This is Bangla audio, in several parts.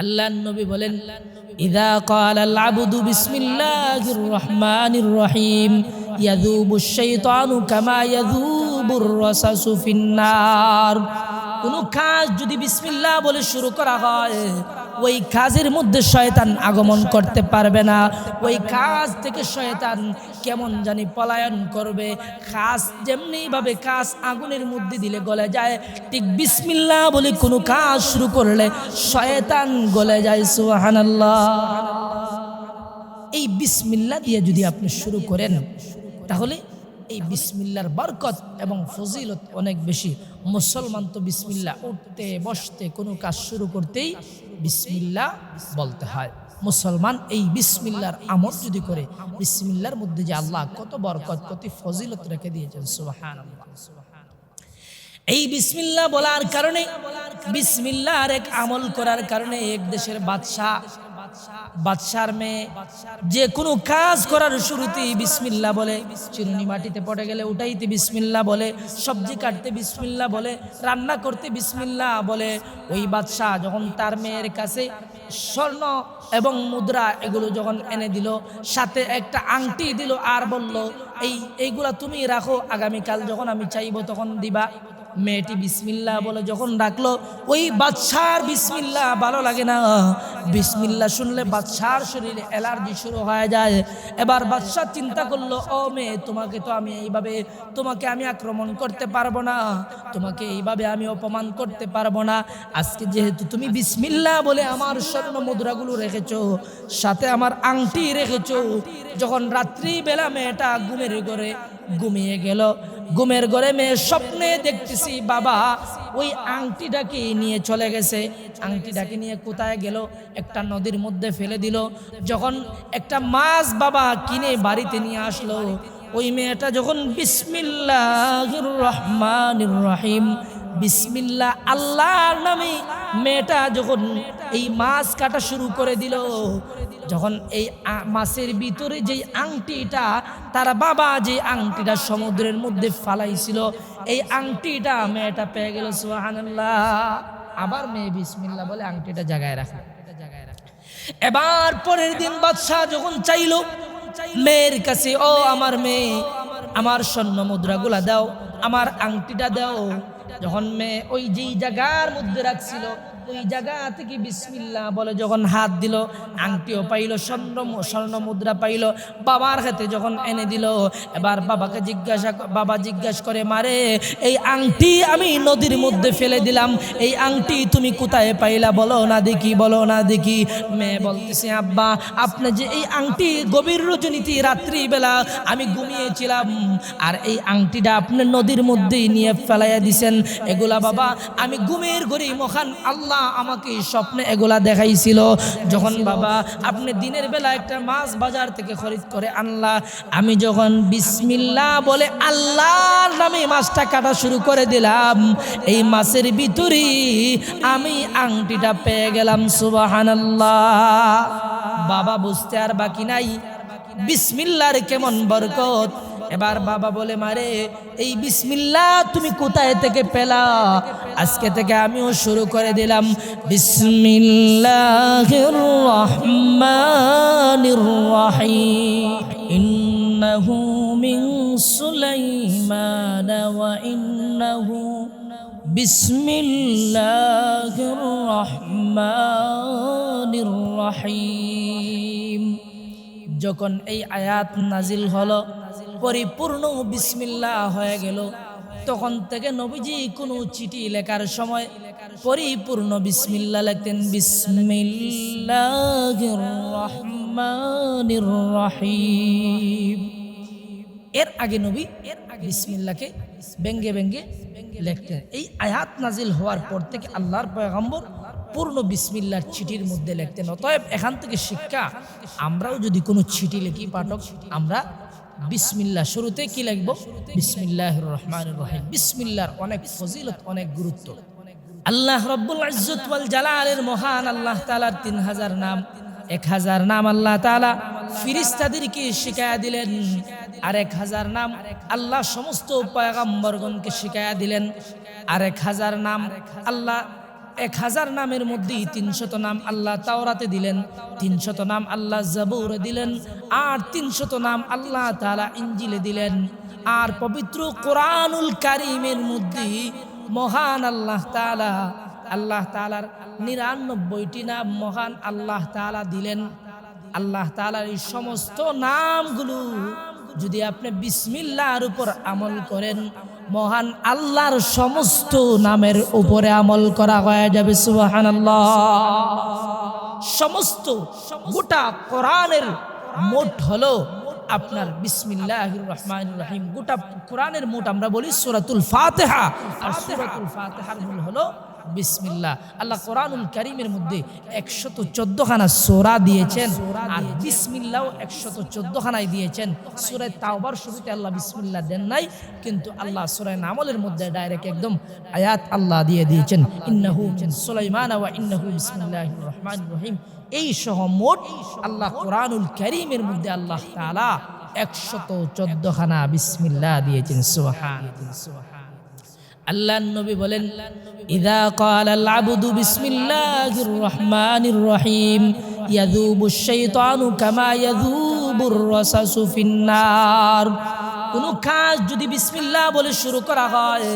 আল্লাহ নবী বলেন, ইদা কালাল আবুদু বিসমিল্লাহির রহমানির রহিম ইয়াদুবু শাইতানু কামা ইয়াদুবুর রাসাসু ফিন্নার। কোন কাজ যদি বিসমিল্লাহ বলে শুরু করা হয় ওই কাজের মধ্যে শয়তান আগমন করতে পারবে না। ওই কাজ থেকে শয়তান কেমন জানি পলায়ন করবে। কাজ যেমনি ভাবে কাজ আগুনের মধ্যে দিলে গলে যায়, ঠিক বিসমিল্লাহ বলে কোনো কাজ শুরু করলে শয়তান গলে যায়, সুবহানাল্লাহ। এই বিসমিল্লা দিয়ে যদি আপনি শুরু করেন, তাহলে এই বিসমিল্লার বরকত এবং ফজিলত অনেক বেশি। মুসলমান তো বিসমিল্লা, উঠতে, বসতে, কোনো কাজ শুরু করতেই বিসমিল্লা বলতে হয়। মুসলমান এই বিসমিল্লার আমল যদি করে, বিসমিল্লার মধ্যে যে আল্লাহ কত বরকত, কত ফজিলত রেখে দিয়েছেন সুবাহান এই বিসমিল্লা বলার কারণে, বিসমিল্লার এক আমল করার কারণে এক দেশের বাদশাহ বাদশার মেয়ে, যে কোনো কাজ করার শুরুতেই বিসমিল্লা বলে। চিরুনি মাটিতে পড়ে গেলে উঠাইতে বিসমিল্লা বলে, সবজি কাটতে বিসমিল্লা বলে, রান্না করতে বিসমিল্লা বলে। ওই বাদশাহ যখন তার মেয়ের কাছে স্বর্ণ এবং মুদ্রা এগুলো যখন এনে দিল, সাথে একটা আংটি দিল আর বলল, এই, এইগুলা তুমি রাখো, আগামীকাল যখন আমি চাইব তখন দিবা। মেয়েটি বিসমিল্লা বলে যখন ডাকলো, ওই বাদশার বিসমিল্লা ভালো লাগে না। বিসমিল্লা শুনলে বাদশার শরীরে অ্যালার্জি শুরু হয়ে যায়। এবার বাদশাহ চিন্তা করল, ও মেয়ে, তোমাকে তো আমি এইভাবে, তোমাকে আমি আক্রমণ করতে পারব না। তোমাকে এইভাবে আমি অপমান করতে পারব না। আজকে যেহেতু তুমি বিসমিল্লা বলে আমার স্বর্ণ মুদ্রাগুলো রেখেছো, সাথে আমার আংটি রেখেছো, যখন রাত্রিবেলা মেয়েটা ঘুমের ঘরে ঘুমিয়ে গেল। ঘুমের ঘরে মেয়ে স্বপ্নে দেখতেছি বাবা ওই আংটিটাকে নিয়ে চলে গেছে। আংটিটাকে নিয়ে কোথায় গেল? একটা নদীর মধ্যে ফেলে দিল। যখন একটা মাছ বাবা কিনে বাড়িতে নিয়ে আসলো, ওই মেয়েটা যখন বিসমিল্লাহ রহমান রহিম বিসমিল্লা আল্লাহর নামে মেয়েটা যখন এই মাছ কাটা শুরু করে দিল, যখন এই মাছের ভিতরে যেই আংটিটা, তার বাবা যে আংটিটা সমুদ্রের মধ্যে ফালাইছিল, এই আংটিটা মেয়েটা পেয়ে গেল সুহানাল্লাহ আবার মেয়ে বিসমিল্লা বলে আংটিটা জায়গায় রাখে এবার পরের দিন বাদশাহ যখন চাইলো, মেয়ের কাছে, ও আমার মেয়ে, আমার স্বর্ণ মুদ্রাগুলা দাও, আমার আংটিটা দাও যখন মেয়ে ওই যেই জায়গার মধ্যে রাখছিল ওই জায়গা থেকে বিসমিল্লা বলে যখন হাত দিল, আংটিও পাইলো, স্বর্ণ স্বর্ণ মুদ্রা পাইলো, বাবার হাতে যখন এনে দিল, এবার বাবাকে জিজ্ঞাসা বাবা জিজ্ঞাসা করে, মারে, এই আংটি আমি নদীর মধ্যে ফেলে দিলাম, এই আংটি তুমি কোথায় পাইলা? বলো না দেখি, বলো না দেখি। মেয়ে বলতেছে, আব্বা, আপনি যে এই আংটি গভীর রজনীতি রাত্রিবেলা আমি ঘুমিয়েছিলাম, আর এই আংটিটা আপনি নদীর মধ্যেই নিয়ে ফেলাইয়া দিছেন। এগুলা বাবা, আমি ঘুমের ঘরে মহান আল্লাহ আমাকে স্বপ্নে এগুলা দেখাইছিল। যখন বাবা আপনি দিনের বেলা একটা মাছ বাজার থেকে খরিদ করে আনলা, আমি যখন বিসমিল্লা বলে আল্লাহর নামে মাছটা কাটা শুরু করে দিলাম, এই মাছের ভিতরে আমি আংটিটা পেয়ে গেলাম, সুবাহানাল্লাহ। বাবা বুঝতে আর বাকি নাই। বিসমিল্লার কেমন বরকত। এবার বাবা বলে, মারে, এই বিসমিল্লা তুমি কোথায় থেকে পেলা? আজকে থেকে আমিও শুরু করে দিলাম। বিসমিল্লাহির রহমানির রহিম ইন্নাহু মিন সুলাইমান ওয়া ইন্নাহু বিসমিল্লাহির রহমানির রহিম যখন এই আয়াত নাজিল হলো পরিপূর্ণ বিসমিল্লাহ হয়ে গেল। তখন থেকে নবীজি কোনো চিঠি লেখার সময় পরিপূর্ণ বিসমিল্লা লিখতেন বিসমিল্লাহির রহমানির এর আগে নবী এর আগে বিসমিল্লাকে ব্যঙ্গে ব্যঙ্গে লিখতেন। এই আয়াত নাজিল হওয়ার পর থেকে আল্লাহর পয়গম্বর পূর্ণ বিসমিল্লার চিঠির মধ্যে লিখতেন। অতএব এখান থেকে শিক্ষা, আমরাও যদি কোনো চিঠি লিখি পাঠক, আমরা বিসমিল্লা শুরুতে কি লিখব বিসমিল্লাহ রহমান রহিম। বিসমিল্লার অনেক ফজিলত, অনেক গুরুত্ব। আল্লাহ রব্বুল ইজ্জত ওয়াল জালালের মহান আল্লাহ তাআলার তিন হাজার নাম। এক হাজার নাম আল্লাহ তাআলা ফিরিস্তাদেরকে শিখায়া দিলেন। আর এক হাজার নাম আল্লাহ সমস্ত পয়গাম্বরগণকে শিখায়া দিলেন। আর এক হাজার নাম আল্লাহ এক হাজার নামের মধ্যে তিনশত নাম আল্লাহ তাওরাতে দিলেন, তিনশত নাম আল্লাহ জাবুরে দিলেন, আর তিনশত নাম আল্লাহ তালা ইঞ্জিলে দিলেন। আর পবিত্র কোরআনুল কারিমের মধ্যে মহান আল্লাহ তালা আল্লাহ তালার নিরানব্বইটি নাম মহান আল্লাহ তালা দিলেন। আল্লাহ তালার এই সমস্ত নামগুলো যদি আপনি বিসমিল্লার উপর আমল করেন মহান আল্লাহর সমস্ত নামের উপরে আমল করা হয়ে যাবে সুবাহান সমস্ত গোটা কোরআনের মোট হলো আপনার বিসমিল্লাহ রহমান রহিম। গোটা কোরআনের মোট আমরা বলি সুরাতুল ফাতেহা। আর সুরাতুল ফাতেহার মূল হলো বিসমিল্লাহ। আল্লাহ কোরআনুল করিমের মধ্যে একশত চোদ্দখানা সোরা দিয়েছেন আর বিসমিল্লাও একশত চোদ্দখানায় দিয়েছেন। সুরায় তাওবার শুরুতে আল্লাহ বিসমিল্লা দেন নাই, কিন্তু আল্লাহ সুরায় নামলের মধ্যে ডাইরেক্ট একদম আয়াত আল্লাহ দিয়ে দিয়েছেন। ইন্নাহু মিন সুলাইমান ওয়া ইন্নাহু বিসমিল্লাহির রহমানির রহিম। এই সহ মোট আল্লাহ কোরআনুল করিমের মধ্যে আল্লাহ তাআলা একশত চোদ্দখানা বিসমিল্লাহ দিয়েছেন। সুবহান সুবহান। আল্লাহ নবী বলেন, ইদা কাল কালাল আবুদু বিসমিল্লাহির রহমানির রহিম ইয়াদুবু শাইতানু কামা ইয়াদুবুর রাসাসু ফিন্নার। কোন কাজ যদি বিসমিল্লাহ বলে শুরু করা হয়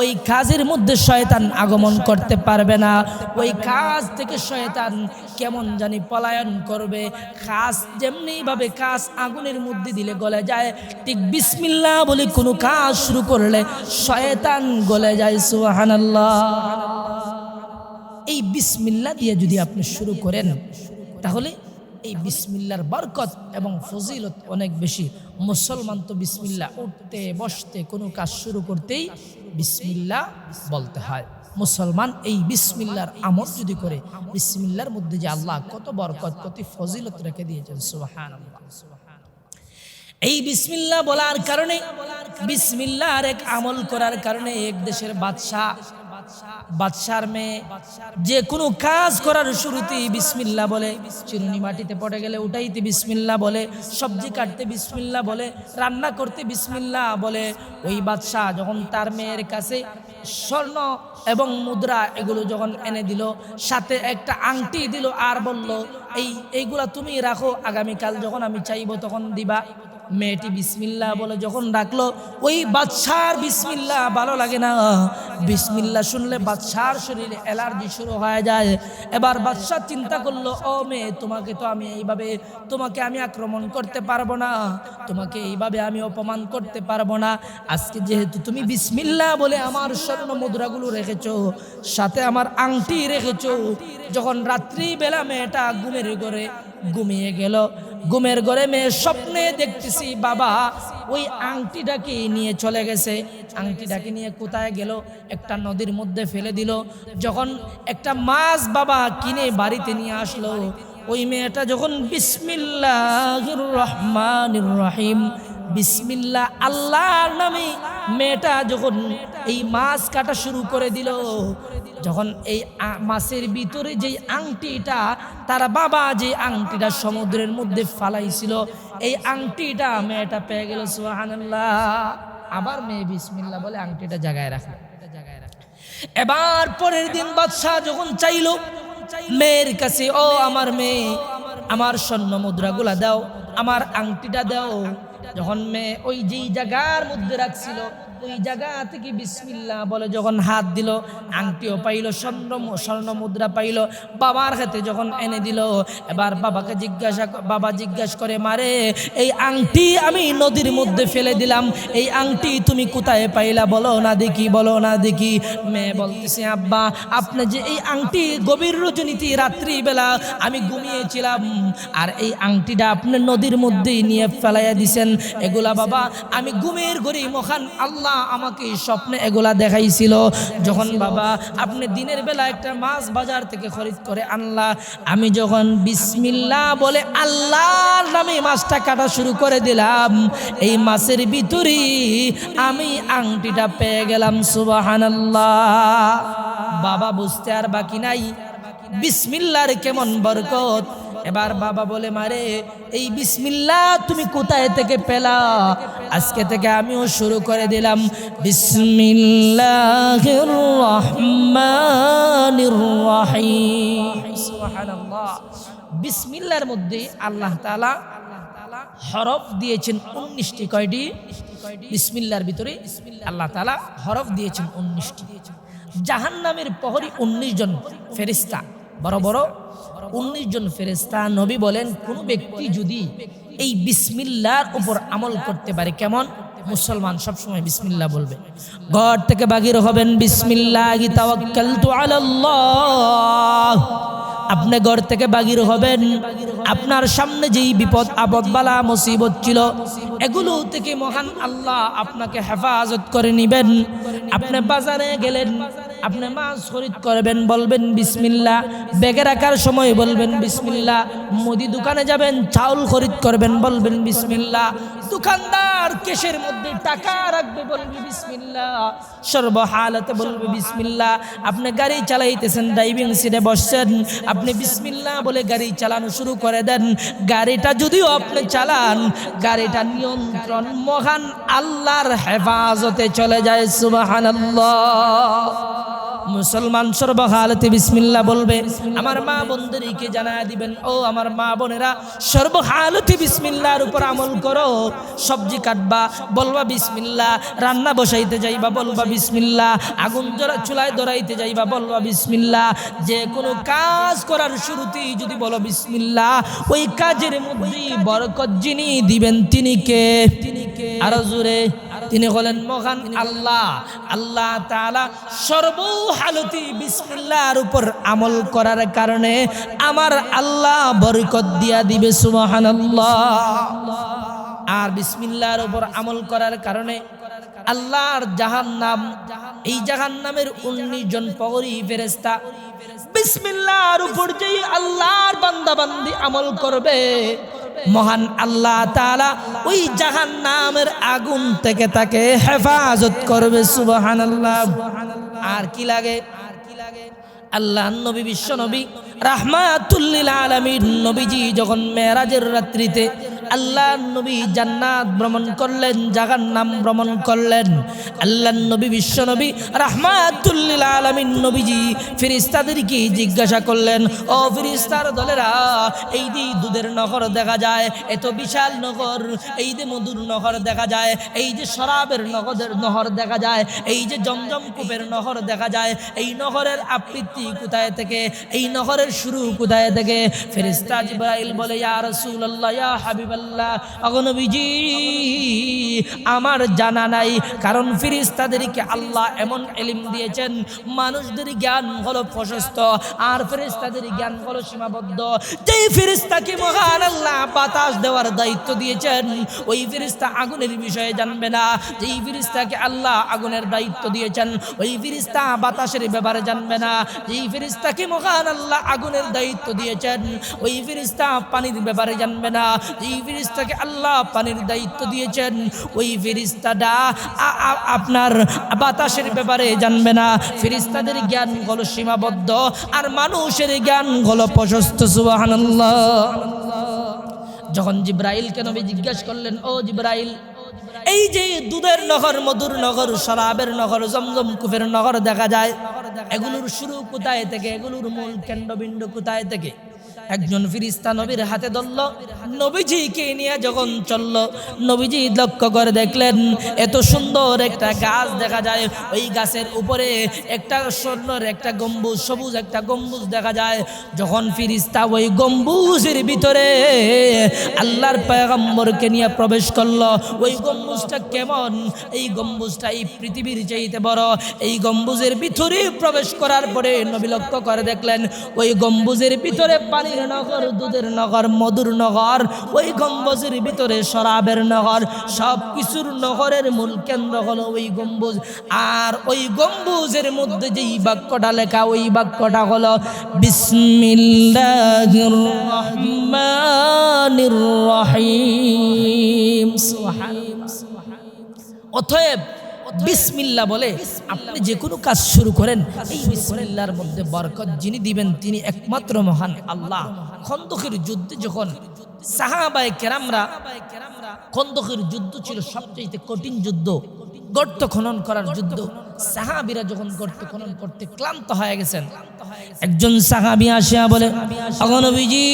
ওই কাজের মধ্যে শয়তান আগমন করতে পারবে না। ওই কাজ থেকে শয়তান কেমন জানি পলায়ন করবে। কাজ যেমনিভাবে কাজ আগুনের মধ্যে দিলে গলে যায়, ঠিক বিসমিল্লাহ বলে কোনো কাজ শুরু করলে শয়তান গলে যায়, সুবহানাল্লাহ। এই বিসমিল্লাহ দিয়ে যদি আপনি শুরু করেন, তাহলে এই বিসমিল্লার বরকত এবং ফজিলত অনেক বেশি। মুসলমান তো বিসমিল্লা, উঠতে, বসতে কোনো কাজ শুরু করতেই বিসমিল্লা বলতে হয়। মুসলমান এই বিসমিল্লার আমল যদি করে, বিসমিল্লার মধ্যে যে আল্লাহ কত বরকত, কত ফজিলত রেখে দিয়েছেন সুবাহান এই বিসমিল্লা বলার কারণে, বিসমিল্লার এক আমল করার কারণে এক দেশের বাদশাহ বাদশার মেয়ে, যে কোনো কাজ করার শুরুতেই বিসমিল্লা বলে। চিরুনি মাটিতে পড়ে গেলে উঠাইতে বিসমিল্লা বলে, সবজি কাটতে বিসমিল্লা বলে, রান্না করতে বিসমিল্লা বলে। ওই বাদশাহ যখন তার মেয়ের কাছে স্বর্ণ এবং মুদ্রা এগুলো যখন এনে দিল, সাথে একটা আংটি দিল আর বলল, এই, এইগুলা তুমি রাখো, আগামীকাল যখন আমি চাইব তখন দিবা। মেয়েটি বিসমিল্লা বলে যখন ডাকলো, ওই বাদশার বিসমিল্লা ভালো লাগে না। বিসমিল্লা শুনলে বাদশার শরীরে অ্যালার্জি শুরু হয়ে যায়। এবার বাদশাহ চিন্তা করল, ও মেয়ে, তোমাকে তো আমি এইভাবে, তোমাকে আমি আক্রমণ করতে পারব না। তোমাকে এইভাবে আমি অপমান করতে পারব না। আজকে যেহেতু তুমি বিসমিল্লা বলে আমার স্বর্ণ মুদ্রাগুলো রেখেছো, সাথে আমার আংটি রেখেছো। যখন রাত্রিবেলা মেয়েটা ঘুমের ঘরে ঘুমিয়ে গেল ঘুমের ঘরে মেয়ে স্বপ্নে দেখতেছি বাবা, ওই আংটিটাকে নিয়ে চলে গেছে। আংটিটাকে নিয়ে কোথায় গেল? একটা নদীর মধ্যে ফেলে দিল। যখন একটা মাছ বাবা কিনে বাড়িতে নিয়ে আসলো, ওই মেয়েটা যখন বিসমিল্লাহ রহমান রহিম বিসমিল্লা আল্লাহর নামে মেয়েটা যখন এই মাছ কাটা শুরু করে দিল, যখন এই মাছের ভিতরে যে আংটিটা, তার বাবা যে আংটিটা সমুদ্রের মধ্যে ফালাইছিল, এই আংটিটা মেয়েটা পেয়ে গেল সুহানাল্লাহ আবার মেয়ে বিসমিল্লা বলে আংটিটা জায়গায় রাখল। এবার পরের দিন বাদশাহ যখন চাইলো, মেয়ের কাছে, ও আমার মেয়ে, আমার স্বর্ণ মুদ্রাগুলা দাও। আমার আংটিটা দেও। যখন মেয়ে ওই যেই জায়গার মধ্যে রাখছিল ওই জায়গা থেকে বিসমিল্লা বলে যখন হাত দিল, আংটিও পাইলো, স্বর্ণ স্বর্ণ মুদ্রা পাইলো, বাবার হাতে যখন এনে দিল, এবার বাবাকে জিজ্ঞাসা বাবা জিজ্ঞাসা করে, মারে, এই আংটি আমি নদীর মধ্যে ফেলে দিলাম, এই আংটি তুমি কোথায় পাইলা? বলো না দেখি, বলো না দেখি। মেয়ে বলতেছে, আব্বা, আপনি যে এই আংটি গভীর রজনীতি রাত্রিবেলা আমি ঘুমিয়েছিলাম, আর এই আংটিটা আপনি নদীর মধ্যেই নিয়ে ফেলাইয়া দিছেন। এগুলা বাবা, আমি ঘুমের ঘরে মহান আল্লাহ আমাকে স্বপ্নে এগুলা দেখাইছিল। যখন বাবা, আপনি দিনের বেলা একটা মাছ বাজার থেকে খরিদ করে আনলা। আমি যখন বিসমিল্লা বলে আল্লাহর নামে মাছটা কাটা শুরু করে দিলাম, এই মাছের ভিতরে আমি আংটিটা পেয়ে গেলাম, সুবাহানাল্লাহ। বাবা বুঝতে আর বাকি নাই। বিসমিল্লার কেমন বরকত। এবার বাবা বলে, মারে, এই বিসমিল্লা তুমি কোথায় থেকে পেলা? আজকে থেকে আমিও শুরু করে দিলাম। সুবহানাল্লাহ। বিসমিল্লার মধ্যে আল্লাহ তালা হরফ দিয়েছেন উনিশটি কয়টি? বিসমিল্লার ভিতরে আল্লাহ তালা হরফ দিয়েছেন উনিশটি। জাহান নামের প্রহরী উনিশ জন ফেরিস্তা বড় বড় উনিশ জন ফেরেস্তা নবী বলেন, কোন ব্যক্তি যদি এই বিসমিল্লার উপর আমল করতে পারে, কেমন? মুসলমান সবসময় বিসমিল্লা বলবে। ঘর থেকে বাগির হবেন, বিসমিল্লাহ আপনি ঘর থেকে বাগির হবেন। আপনার সামনে যেই বিপদ আপদ বালা, মুসিবত ছিল, এগুলো থেকে মহান আল্লাহ আপনাকে হেফাজত করে নিবেন। আপনি বাজারে গেলেন, আপনি মাছ খরিদ করবেন, বলবেন বিসমিল্লা ব্যাগে রাখার সময় বলবেন বিসমিল্লা মুদি দোকানে যাবেন, চাউল খরিদ করবেন, বলবেন বিসমিল্লা দোকানদার কেশের মধ্যে টাকা রাখবে বলবে বিসমিল্লা সর্বহালতে বলবে বিসমিল্লা আপনি গাড়ি চালাইতেছেন ড্রাইভিং সিটে বসছেন। আপনি বিসমিল্লা বলে গাড়ি চালানো শুরু করে দেন। গাড়িটা যদিও আপনি চালান, গাড়িটা নিয়ন্ত্রণ মহান আল্লাহর হেফাজতে চলে যায়, সুবহানাল্লাহ। মুসলমান সর্বহালতে বিসমিল্লা বলবে, আমার মা বোনদেরকে জানায় দিবেন, ও আমার মা বোনেরা সর্বহালতে বিসমিল্লার উপর আমল করো, সবজি কাটবা, বলবা বিসমিল্লা রান্না বসাইতে যাইবা, বলবা বিসমিল্লা আগুন জোড়া, চুলায় ধরাইতে যাইবা, বলবা বিসমিল্লা যে কোনো কাজ করার শুরুতেই যদি বলো বিসমিল্লা ওই কাজের মধ্যে বরকত যিনি দিবেন তিনি কে? আরও জোরে তিনি হলেন মহান আল্লাহ। আল্লাহ তাআলা সর্বহালতি বিসমিল্লাহর উপর আমল করার কারণে আমার আল্লাহ বরকত দিয়া দিবে, সুবহানাল্লাহ। আর বিসমিল্লাহর উপর আমল করার কারণে আল্লাহর জাহান্নাম, এই জাহান্নামের উনিশ জন পগরি ফেরেস্তা বিসমিল্লাহর উপর যেই আল্লাহর বান্দা বান্দি আমল করবে মহান আল্লাহ তালা ওই জাহান্নামের আগুন থেকে তাকে হেফাজত করবে, সুবহানাল্লাহ। আর কি লাগে? আল্লাহ নবী, বিশ্ব নবী রাহমাতুল্লিল আলমীর নবীজি যখন মেরাজের রাত্রিতে আল্লাহ নবী জান্নাত ভ্রমণ করলেন জাগার নাম ভ্রমণ করলেন। আল্লাহ নবী বিশ্ব নবী, রাহমাতুল্লিল আলামিন নবীজি ফিরিস্তাদেরকে জিজ্ঞাসা করলেন, ও ফিরিস্তার দলেরা, এই যে দুধের নহর দেখা যায় এত বিশাল নগর এই যে মধুর নহর দেখা যায়, এই যে শরাবের নগদের নহর দেখা যায়, এই যে জমজম কূপের নহর দেখা যায়, এই নহরের আবৃত্তি কোথায় থেকে, এই নহরের শুরু কোথায় থেকে? ফেরিস্তা জিব্রাইল বলে, ইয়া রাসূলুল্লাহ, ইয়া হাবিবাল্লাহ অগনবীজি আমার জানা নাই, কারণ ফেরেশতাদেরকে আল্লাহ এমন এলিম দিয়েছেন, মানুষদের জ্ঞান হলো প্রশস্ত, আর ফেরেশতাদের জ্ঞান হলো সীমাবদ্ধ। যেই ফেরেশতাকে মহান আল্লাহ বাতাস দেওয়ার দায়িত্ব দিয়েছেন, ওই ফেরেশতা আগুনের বিষয়ে জানবে না। যেই ফেরেশতাকে আল্লাহ আগুনের দায়িত্ব দিয়েছেন, ওই ফেরেশতা বাতাসের ব্যাপারে জানবে না। যেই ফেরেশতাকে মহান আল্লাহ আগুনের দায়িত্ব দিয়েছেন, ওই ফেরেশতা পানির ব্যাপারে জানবে না। যেই ফেরেশতাকে আল্লাহ পানির দায়িত্ব দিয়েছেন। ওই আ- আপনার বাতাসের ব্যাপারে জানবে না। ফেরেশতাদের জ্ঞান হলো সীমাবদ্ধ, আর মানুষের জ্ঞান হলো প্রশস্ত, সুবহানাল্লাহ। যখন জিব্রাইলকে নবী জিজ্ঞেস করলেন, ও জিব্রাইল, এই যে দুধের নগর, মধুর নগর, শরাবের নগর, জমজম কুফের নগর দেখা যায়, এগুলোর শুরু কোথায় থেকে? এগুলোর মূল কেন্দ্রবিন্দু কোথায় থেকে? একজন ফিরিস্তা নবীর হাতে ধরল নবীজিকে নিয়ে যখন চলল, নবীজি লক্ষ্য করে দেখলেন, এত সুন্দর একটা গাছ দেখা যায়। ওই গাছের উপরে একটা স্বর্ণের একটা গম্বুজ, সবুজ একটা গম্বুজ দেখা যায়। যখন ফিরিস্তা ওই গম্বুজের ভিতরে আল্লাহর পয়গম্বরকে নিয়ে প্রবেশ করল, ওই গম্বুজটা কেমন? এই গম্বুজটা এই পৃথিবীর চাইতে বড়। এই গম্বুজের ভিতরে প্রবেশ করার পরে নবী লক্ষ্য করে দেখলেন, ওই গম্বুজের ভিতরে পানির নগর, দুধের নগর, মধুর নগর, ওই গম্বুজের ভিতরে শরাবের নগর সব কিছুর নগরের মূল কেন্দ্র হলো ওই গম্বুজ। আর ওই গম্বুজের মধ্যে যেই বাক্যটা লেখা, ওই বাক্যটা হলো, বিসমিল্লাহির রহমানির রহিম। অতএব বিসমিল্লা বলে আপনি যে কোনো কাজ শুরু করেন এই বিসমিল্লার মধ্যে বরকত যিনি দিবেন তিনি একমাত্র মহান আল্লাহ। খন্দকের যুদ্ধে যখন সাহাবায়ে কেরামরা খন্দকের যুদ্ধ ছিল সবচেয়ে কঠিন যুদ্ধ গর্ত খনন করার যুদ্ধ। সাহাবিরা যখন গর্ত খনন করতে ক্লান্ত হয়ে গেছেন একজন সাহাবি আসিয়া বলে অগনবীজি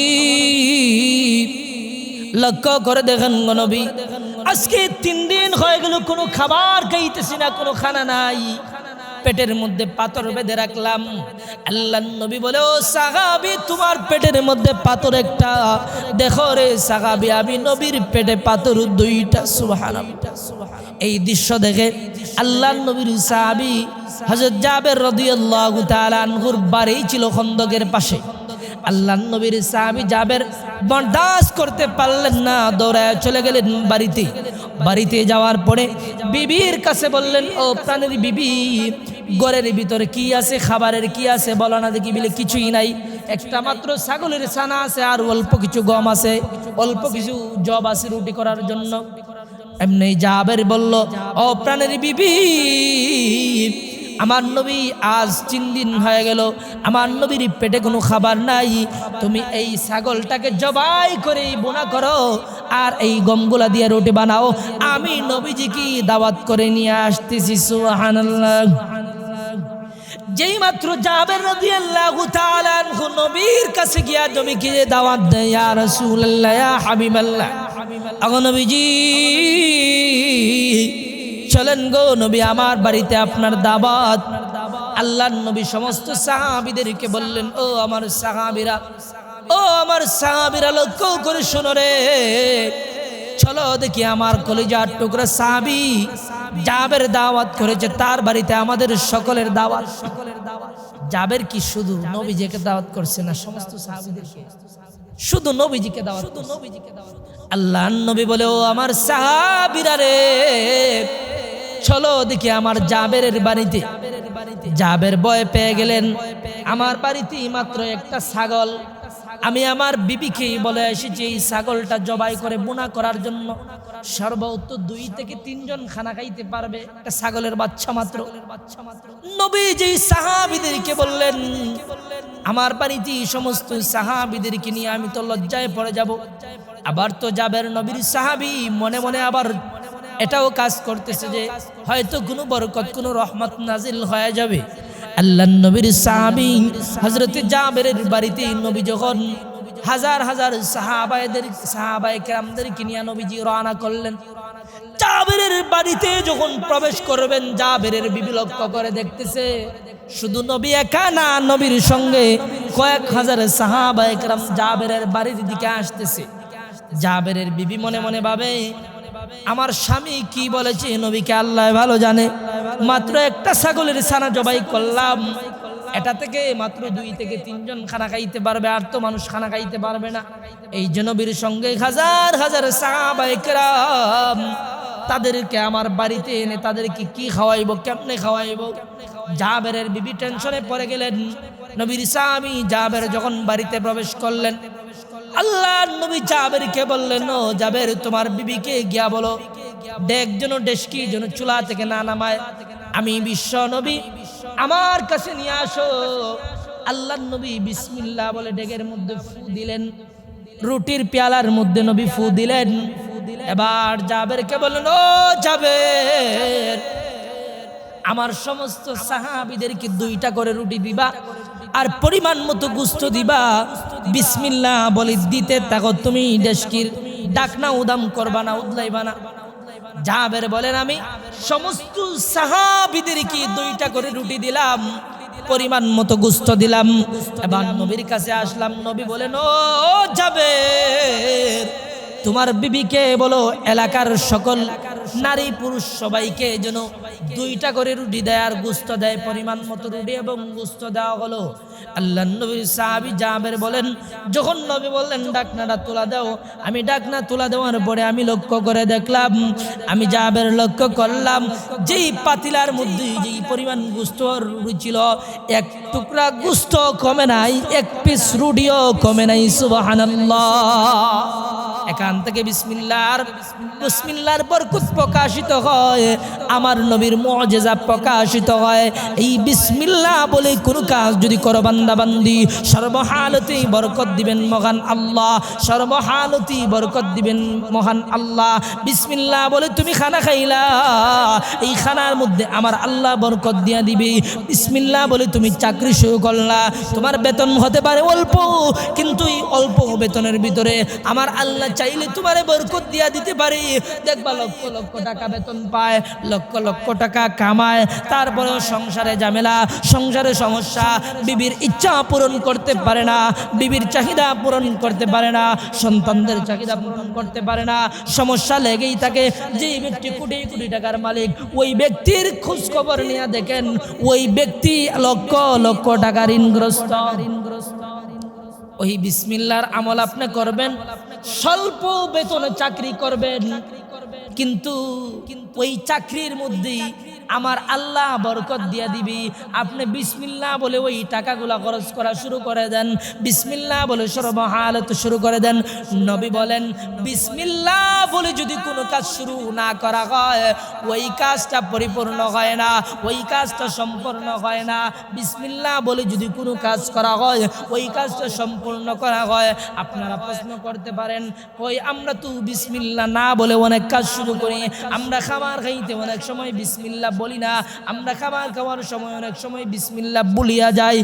লক্ষ্য করে দেখেন গনবী আজকে তিন দিন হয়ে গেল, কোনো খাবার খাইতেছি না, কোনো খানা নাই। পেটের মধ্যে পাথর বেঁধে রাখলাম। আল্লাহ নবী বলে, ও সাহাবি, তোমার পেটের মধ্যে পাথর একটা। দেখো রে সাহাবি, আমি নবীর পেটে পাথর দুইটা সুবহান এই দৃশ্য দেখে আল্লাহ নবীর সাহাবি হযরত জাবের রাদিয়াল্লাহু তাআলা আনহুর বাড়ি ছিল খন্দকের পাশে। আল্লাহ নবীর সাহাবি জাবের বরদাস্ত করতে পারলেন না, দৌড়ায় চলে গেলেন বাড়িতে। বাড়িতে যাওয়ার পরে বিবির কাছে বললেন, ও প্রাণের বিবি, ঘরের ভিতরে কি আছে, খাবারের কি আছে, বলো না দেখি বলে কিছুই নাই। একটা মাত্র ছাগলের ছানা আছে আর অল্প কিছু গম আছে, অল্প কিছু জব আছে রুটি করার জন্য। এমনি জাবের বলল, ও প্রাণের বিবি আমার নবী আজ তিন দিন হয়ে গেল। আমার নবীর পেটে কোনো খাবার নাই। তুমি এই ছাগলটাকে জবাই করে বোনা করো আর এই গমগুলা দিয়ে রুটি বানাও। আমি নবীজি কি দাওয়াত করে নিয়ে আসতেছি, সুবহানাল্লাহ। যেই মাত্র জাবের রাদিয়াল্লাহু তাআলা আনহু নবীর কাছে গিয়া নবীকে দাওয়াত দেয়, ইয়া রাসূলুল্লাহ, ইয়া হাবিবাল্লাহ? আগো নবীজি। চলেন গো নবী, আমার বাড়িতে আপনার দাওয়াত। আল্লাহ নবী সমস্ত সাহাবিদেরকে বললেন, ও আমার সাহাবীরা, ও আমার সাহাবিরা, লক্ষ্য করে শোনো রে। চলো দেখি আমার কলিজার টুকরা সাহাবি জাবের দাওয়াত করেছে, তার বাড়িতে আমাদের সকলের দাওয়াত। সকলের দাওয়াত জাবের কি শুধু নবীজিকে দাওয়াত করছে না, সমস্ত শুধু নবীজিকে দাওয়াত শুধু নবীজিকে দাওয়াত আল্লাহ নবী বলে, ও আমার সাহাবিরা রে। চলো দেখি আমার জাবেরের বাড়িতে। জাবের বয় পেয়ে গেলেন। আমার বাড়িতে মাত্র একটা ছাগল। আমি আমার বিবিকেই বলে এসেছি, এই ছাগলটা জবাই করে বুনা করার জন্য। সর্বোচ্চ দুই থেকে তিনজন খানা খাইতে পারবে, একটা ছাগলের বাচ্চা মাত্র। নবী যেই সাহাবিদেরকে বললেন, আমার বাড়িতে সমস্ত সাহাবিদেরকে নিয়ে আমি তো লজ্জায় পড়ে যাব। আবার তো যাবের নবীর সাহাবি মনে মনে আবার এটাও কাজ করতেছে যে হয়তো কোনো বরকত, কোনো রহমত নাজিল হয়ে যাবে। আল্লাহ নবীর সাহাবি হজরত জাবেরের বাড়িতে নবী যখন হাজার হাজার সাহাবায়দের, সাহাবায়ে কেরামদেরকে নিয়ে নবীজি রওনা করলেন, জাবেরের বাড়িতে যখন প্রবেশ করবেন, জাবেরের বিবি লক্ষ্য করে দেখতেছে শুধু নবী একা না, নবীর সঙ্গে কয়েক হাজার সাহাবায়ে কেরাম জাবেরের বাড়ির দিকে আসতেছে। জাবেরের বিবি মনে মনে ভাবে আমার স্বামী কি বলেছে নবীকে আল্লাহ ভালো জানে। মাত্র একটা ছাগলের ছানা জবাই করলাম। এটা থেকে মাত্র দুই থেকে তিনজন খানা খাইতে পারবে, আর তো মানুষ খানা খাইতে পারবে না। এই যে নবীর সঙ্গে হাজার হাজার সাহাবাইকরাম তাদেরকে আমার বাড়িতে এনে তাদেরকে কি খাওয়াইবো, কেমনে খাওয়াইবো? জাবেরের বিবি টেনশনে পড়ে গেলেন। নবীর স্বামী জাবের যখন বাড়িতে প্রবেশ করলেন আল্লাহ নবী জাবেরকে বললেন ও জাবের, তোমার বিবিকে গিয়া বলো। ডেক যেন ডেস্কি যেন চুলা থেকে না নামায়। আমি বিশ্ব নবী, আমার কাছে নিয়ে আসো। আল্লাহ নবী বিসমিল্লাহ বলে ডেগের মধ্যে ফু দিলেন। রুটির পেয়ালার মধ্যে নবী ফু দিলেন। এবার জাবেরকে বললেন ও জাবের, আমার সমস্ত সাহাবিদেরকে দুইটা করে রুটি দিবা। আর পরিমাণ মতো গুস্ত দিবা। বিসমিল্লাহ বলে দিতে থাকো তুমি ডেস্কির ডাকনা উদাম করবা না, উদলাইবা না। জাবের বলেন আমি, সমস্ত সাহাবিদেরকে দুইটা করে রুটি দিলাম, পরিমাণ মতো গুস্ত দিলাম। এবার নবীর কাছে আসলাম, নবী বলেন, ও জাবের, তোমার বিবিকে বলো, এলাকার সকল নারী পুরুষ সবাইকে যেন দুইটা করে রুটি দেয় আর গুস্ত দেয়, পরিমাণ মতো রুটি এবং গুস্ত দেওয়া হলো। আল্লাহ নবীর সাহাবি জাবের বলেন, যখন নবী বললেন, ডাকনাটা তোলা দাও। আমি ডাকনা তোলা দেওয়ার পরে আমি লক্ষ্য করে দেখলাম, আমি জাবের লক্ষ্য করলাম, যেই পাতিলার মধ্যে যেই পরিমাণ গুস্ত রুটি ছিল, এক টুকরা গুস্ত কমে নাই, এক পিস রুডিও কমে নাই, সুবহানাল্লাহ। এখান থেকে বিসমিল্লার বিসমিল্লার বরকত প্রকাশিত হয়, আমার নবীর মুজিজা প্রকাশিত হয়। এই বিসমিল্লাহ বলে কোন কাজ যদি করো বান্দা বান্দি সর্বহালতেই বরকত দিবেন মহান আল্লাহ সর্বহালতেই বরকত দিবেন মহান আল্লাহ। বিসমিল্লাহ বলে তুমি খানা খাইলা, এই খানার মধ্যে আমার আল্লাহ বরকত দিয়া দিবে। বিসমিল্লাহ বলে তুমি চাকরি শুরু করলা, তোমার বেতন হতে পারে অল্প, কিন্তু এই অল্প বেতনের ভিতরে আমার আল্লাহ চাইলে তোমারে বরকত দিয়া দিতে পারি। দেখবা লক্ষ লক্ষ টাকা বেতন পায়, লক্ষ লক্ষ টাকা কামায়, তারপরেও সংসারে ঝামেলা, সংসারে সমস্যা, বিবির ইচ্ছা পূরণ করতে পারে না, বিবির চাহিদা পূরণ করতে পারে না, সন্তানদের চাহিদা পূরণ করতে পারে না, সমস্যা লেগেই থাকে, যেই ব্যক্তি কোটি কোটি টাকার মালিক, ওই ব্যক্তির খোঁজ খবর নিয়ে দেখেন, ওই ব্যক্তি লক্ষ লক্ষ টাকা ঋণগ্রস্ত ঋণগ্রস্ত। ওই বিসমিল্লার আমল আপনি করবেন, স্বল্প বেতনে চাকরি করবেন। কিন্তু ওই চাকরির মধ্যেই আমার আল্লাহ বরকত দিয়া দিবি। আপনি বিসমিল্লাহ বলে ওই টাকাগুলা খরচ করা শুরু করে দেন। বিসমিল্লাহ বলে সর্বহালত শুরু করে দেন। নবী বলেন, বিসমিল্লাহ বলে যদি কোনো কাজ শুরু না করা হয়, ওই কাজটা পরিপূর্ণ হয় না, ওই কাজটা সম্পূর্ণ হয় না। বিসমিল্লাহ বলে যদি কোনো কাজ করা হয়, ওই কাজটা সম্পূর্ণ করা হয়। আপনারা প্রশ্ন করতে পারেন ওই আমরা তো বিসমিল্লাহ না বলে অনেক কাজ শুরু করি। আমরা খাবার খাইতে অনেক সময় বিসমিল্লাহ বলি না আমরা খাবার খাওয়ার সময় অনেক সময় বিসমিল্লা বলিয়া যাই।